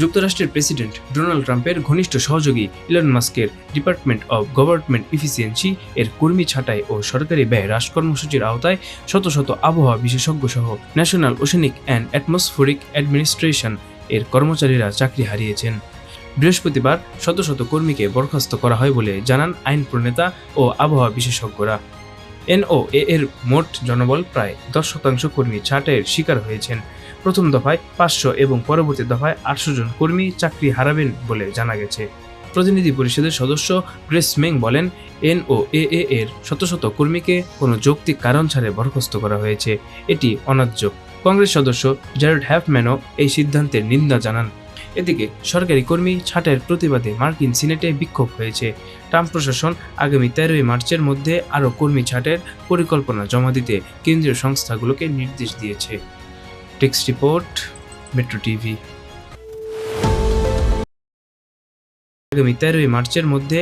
যুক্তরাষ্ট্রের president Donald ট্রাম্পের ঘনিষ্ঠ সহযোগী ইলন মাস্কের ডিপার্টমেন্ট অব গভর্নমেন্ট ইফিসিয়েন্সি এর কর্মী ছাঁটাই ও সরকারি ব্যয় হ্রাস কর্মসূচির আওতায় শত শত আবহাওয়া বিশেষজ্ঞ সহ national oceanic and atmospheric administration এর কর্মচারীরা চাকরি হারিয়েছেন। বৃহস্পতিবার শত শত কর্মীকে বরখাস্ত করা হয় বলে জানান আইন প্রণেতা ও আবহাওয়া বিশেষজ্ঞরা। এনওএ এর মোট জনবল প্রায় দশ শতাংশ কর্মী ছাঁটাইয়ের শিকার হয়েছেন। প্রথম দফায় পাঁচশো এবং পরবর্তী দফায় আটশো জন কর্মী চাকরি হারাবেন বলে জানা গেছে। প্রতিনিধি পরিষদের সদস্য গ্রেস মেং বলেন, এনওএএ এর শত শত কর্মীকে কোনো যৌক্তিক কারণ ছাড়ে বরখাস্ত করা হয়েছে। এটি অন্যায্য কংগ্রেস সদস্য জারেড হ্যাফম্যানও এই সিদ্ধান্তের নিন্দা জানান। এদিকে সরকারি কর্মী ছাঁটাইয়ের প্রতিবাদে মার্কিন সিনেটে বিক্ষোভ হয়েছে। ট্রাম্প প্রশাসন আগামী তেরোই মার্চের মধ্যে আরও কর্মী ছাঁটের পরিকল্পনা জমা দিতে কেন্দ্রীয় সংস্থাগুলোকে নির্দেশ দিয়েছে। Text report metro TV. আগামী তেরোই মার্চের মধ্যে